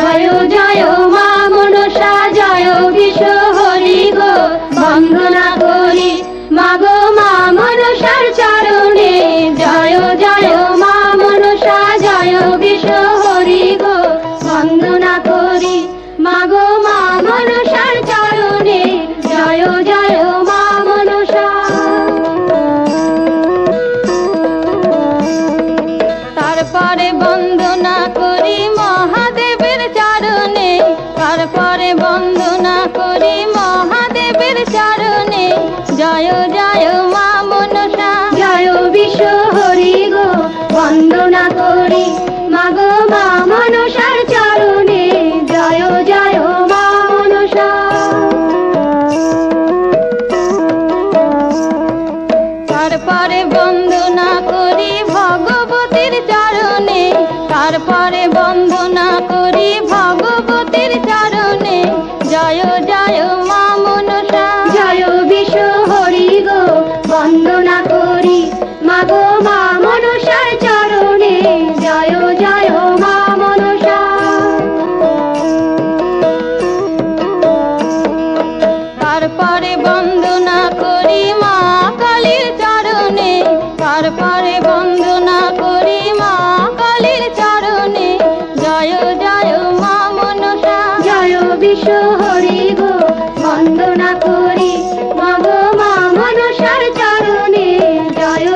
জয় জয় মা মনসা, জয় বিশ্ব হরি গো। বন্দনা করি মাগো মা মনসার চরণে। জয় জয় মা মনসা, জয় বিশ্ব হরি গো। বন্দনা করি মাগো মা মনসার চরণে। জয় জয় মা মনসা। তারপরে তারপরে বন্দনা করি মহাদেবের চরণে। জয় জয় মা মনসা। জয় বিশ্ব হরি গো বন্দনা করি। মাগো মা মনসার চরণে। জয় জয় মা মনসা। তারপরে বন্দনা করি ভগবতীর চরণে। তারপরে বন্দনা করি বন্দনা করি। মাগো মা মনসার চরণে। জয় জয় মা মনসা। তারপরে বন্দনা করি মা কালীর চরণে। তারপরে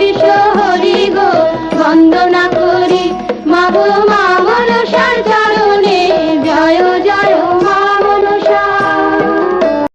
বিষয়